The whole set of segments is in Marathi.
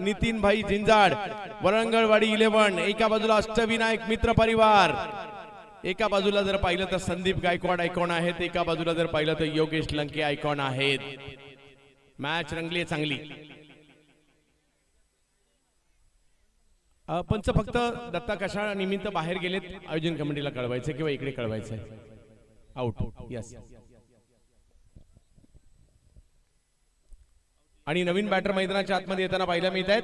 नितीन भाई झिंजाड वरंगळवाडी इलेव्हन एका बाजूला अष्टविनायक मित्र परिवार. एका बाजूला जर पाहिलं तर संदीप गायकवाड आयकॉन आहेत एका बाजूला जर पाहिलं तर योगेश लंके आयकॉन आहेत. मॅच रंगली चांगली. पंच फक्त दत्ता कशा निमित्त बाहेर गेलेत. आयोजन कमिटीला कळवायचं किंवा इकडे कळवायचं आउट यस आणि नवीन बॅटर मैदानाच्या आतमध्ये येताना पाहायला मिळत आहेत.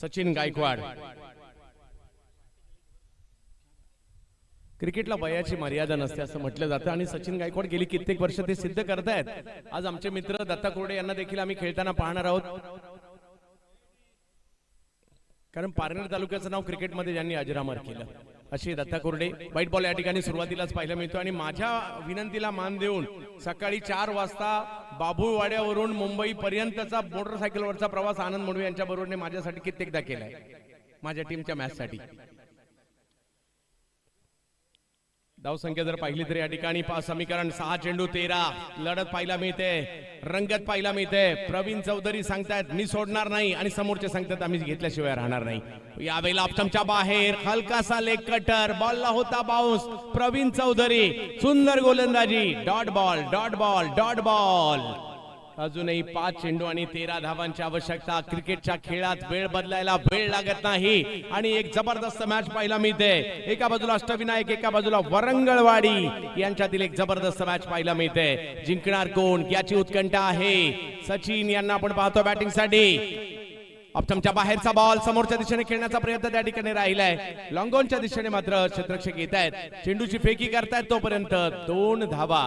सचिन गायकवाड. क्रिकेटला वयाची मर्यादा नसते असं म्हटलं जातं आणि सचिन गायकवाड गेली कित्येक वर्ष ते सिद्ध करतायत. आज आमचे मित्र दत्ता कोरडे यांना देखील आम्ही खेळताना पाहणार आहोत. कारण पारनेर तालुक्याचं नाव क्रिकेटमध्ये ज्यांनी अजरामर केलं. अशी दत्ता कुर्डे वाईट बॉल या ठिकाणी सुरुवातीलाच पाहायला मिळतो. आणि माझ्या विनंतीला मान देऊन सकाळी चार वाजता बाबुळवाड्यावरून मुंबई पर्यंतचा मोटरसायकलवरचा प्रवास आनंद मुंडवे यांच्या बरोबरने माझ्यासाठी कित्येकदा केलाय. माझ्या टीमच्या मॅचसाठी धावसंख्या जर पाहिली तर या ठिकाणी पाच समीकरण सहा चेंडू तेरा. लढत पाहायला मिळते. रंगत पाहायला मिळते. प्रवीण चौधरी सांगतायत मी सोडणार नाही आणि समोरचे सांगतात आम्ही घेतल्याशिवाय राहणार नाही. यावेळेला ऑप्शनच्या बाहेर हलकासा लेग कटर बॉलला होता बाउन्स प्रवीण चौधरी सुंदर गोलंदाजी. Dot ball dot ball dot ball. अजूनही पाच चेंडू आणि तेरा धावांची आवश्यकता. क्रिकेटच्या खेळात वेळ बदलायला वेळ लागत नाही. आणि एक जबरदस्त मॅच पाहायला मिळते. एका बाजूला अष्टविनायक एका बाजूला वरंगळवाडी. यांच्यातील एक जबरदस्त मॅच पाहायला मिळते. जिंकणार कोण? याची उत्कंठा आहे. सचिन यांना आपण पाहतो बॅटिंगसाठी ऑप्टमच्या बाहेरचा बॉल समोरच्या दिशेने खेळण्याचा प्रयत्न त्या ठिकाणी राहिलाय. लॉंगॉनच्या दिशेने मात्र क्षेत्रक्षक येत आहेत चेंडूची फेकी करतायत तोपर्यंत दोन धावा.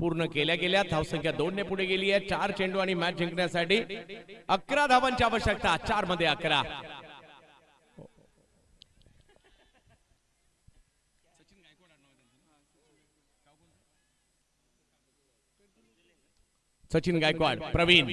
पूर्ण केल्या गेल्या. धावसंख्या दोन ने पुढे गेली आहे. चार चेंडू आणि मॅच जिंकण्यासाठी अकरा धावांची आवश्यकता. चारमध्ये अकरा. सचिन गायकवाड प्रवीण.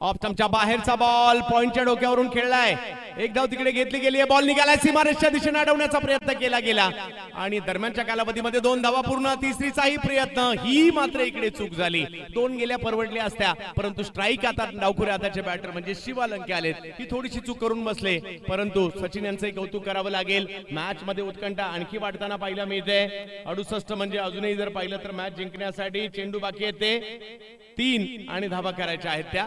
ऑप्टमच्या बाहेरचा बॉल पॉइंटच्या डोक्यावरून खेळलाय. एक धाव तिकडे घेतली गेली आहे बॉल निघालाय. सीमारेषच्या दिशेने अडवण्याचा प्रयत्न केला गेला. आणि दरम्यानच्या कालावधीमध्ये दोन धावा पूर्ण तिसरीचाही प्रयत्न. ही मात्र इकडे चूक झाली. दोन गेल्या परवडल्या असत्या परंतु स्ट्राईक आता डावखुरे आताचे बॅटर म्हणजे शिवा लंके आलेत. ही थोडीशी चूक करून बसले. परंतु सचिन यांचंही कौतुक करावं लागेल. मॅच मध्ये उत्कंठा आणखी वाढताना पाहायला मिळते अडुसष्ट म्हणजे अजूनही जर पाहिलं तर मॅच जिंकण्यासाठी चेंडू बाकी येते तीन आणि धावा करायच्या आहेत त्या.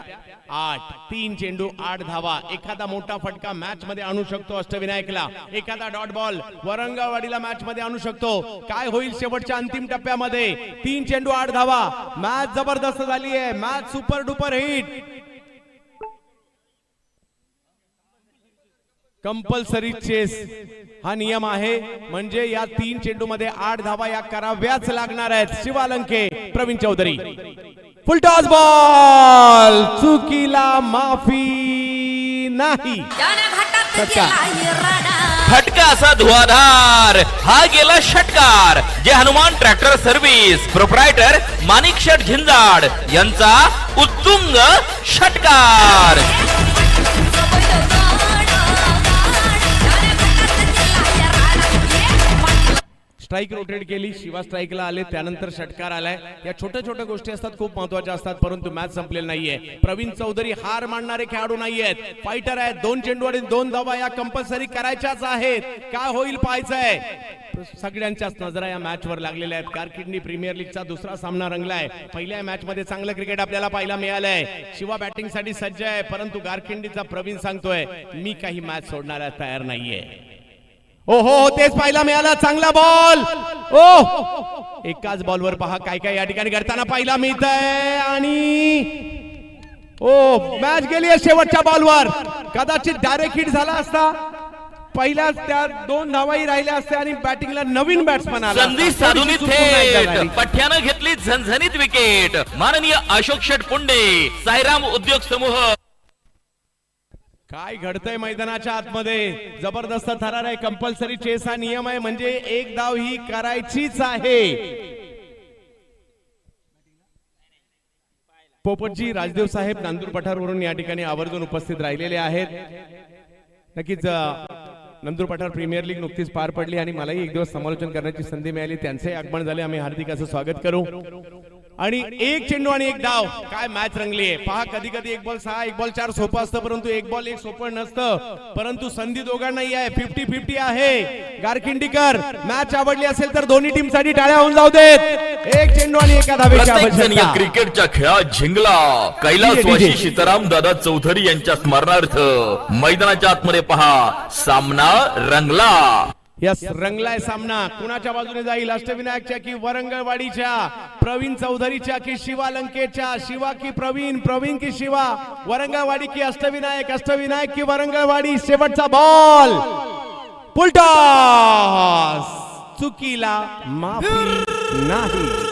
आठ तीन चेंडू आठ धावा. एखादा मोठा फटका मॅच मध्ये आणू शकतो अष्टविनायकला. एखादा डॉट बॉल वरंगवाडीला मॅच मध्ये आणू शकतो. काय होईल शेवटच्या अंतिम टप्प्यामध्ये? तीन चेंडू आठ धावा. मॅच जबरदस्त झाली आहे match super duper hit. Compulsory chase हा नियम आहे. म्हणजे या तीन चेंडू मध्ये आठ धावा या कराव्याच लागणार आहेत. Shivalanke Praveen Chaudhari. Full toss ball! चुकीला माफी नाही. फटका. असा धुवाधार. हा गेला षटकार. जे Hanuman tractor service. Proprietor Manik Sheth Zinjad यांचा उत्तुंग षटकार. स्ट्राईक रोटेट केली शिवा स्ट्राईकला आले त्यानंतर षटकार आलाय. या छोट्या छोट्या गोष्टी असतात खूप महत्त्वाच्या असतात परंतु मॅच संपलेली नाहीये. प्रवीण चौधरी हार मानणारे खेळाडू नाहीयेत. फायटर आहेत दोन चेंडू आणि दोन धावा या कंपल्सरी करायच्याच आहेत. काय होईल पाहायचंय? सगळ्यांच्याच नजरा या मॅच वर लागलेल्या आहेत. कारकिर्दी प्रीमियर लीगचा दुसरा सामना रंगलाय. पहिल्या मॅच मध्ये चांगलं क्रिकेट आपल्याला पाहायला मिळालंय. शिवा बॅटिंगसाठी सज्ज आहे परंतु गारखिंडीचा प्रवीण सांगतोय मी काही मॅच सोडणाऱ्या तयार नाहीये. हो हो तेच पाहायला मिळालं. चांगला बॉल ओ एकाच बॉलवर पहा काय काय या ठिकाणी करताना पाहायला मिळत आणि ओ मॅच गेली आहे शेवटच्या बॉलवर कदाचित डायरेक्ट हिट झाला असता. पहिल्याच त्या दोन धावाही राहिल्या असत्या आणि बॅटिंगला नवीन बॅट्समन आला संधी. साधून. थेट. पठ्यानं घेतली झणझणीत विकेट माननीय अशोक शेठ पुंडे साईराम उद्योग समूह. काय घडतंय मैदानाच्या आतमध्ये? जबरदस्त थरार आहे कंपल्सरी चेस हा नियम आहे म्हणजे एक धाव ही करायचीच आहे. पोपटजी राजदेव साहेब नांदूर पठारवरून या ठिकाणी आवर्जून उपस्थित राहिलेले आहेत. नक्कीच नंदूर पठार प्रीमियर लीग नुकतीच पार पडली आणि मलाही एक दिवस समालोचन करण्याची संधी मिळाली. त्यांचेही आगमन झाले. आम्ही हार्दिक असं स्वागत करू. आणि एक चेंडू आणि एक डाव. काय मॅच रंगली आहे. पहा कधी कधी एक बॉल सहा एक बॉल चार सोपं असतं परंतु एक बॉल एक सोपं नसतं. परंतु संधी दोघांनाही आहे. फिफ्टी फिफ्टी आहे. गारकिंडीकर मॅच आवडली असेल तर दोन्ही टीमसाठी टाळ्या होऊन जाऊ देत. एक चेंडू आणि एका धावेची प्रत्येक जण या आवश्यकता क्रिकेटच्या खेळात जिंकला. कैलासवासी सीताराम दादा चौधरी यांच्या स्मरणार्थ मैदानाच्या आतमध्ये पहा सामना रंगला. यस रंगलाय सामना. कुणाच्या बाजूने जाईल? अष्टविनायकच्या की वरंगळवाडीच्या? प्रवीण चौधरीच्या की शिवा लंकेच्या? शिवा की प्रवीण? प्रवीण की शिवा? वरंगळवाडी की अष्टविनायक? अष्टविनायक की वरंगळवाडी? शेवटचा बॉल पुलटॉस. चुकीला माफी नाही.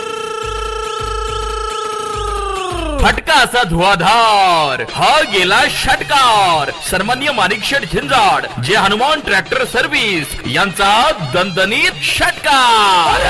फटका असा धुवाधार. हा गेला षटकार. सन्मान्य माणिकशेठ झिंजाड जे हनुमान ट्रॅक्टर सर्व्हिस यांचा दणदणीत षटकार.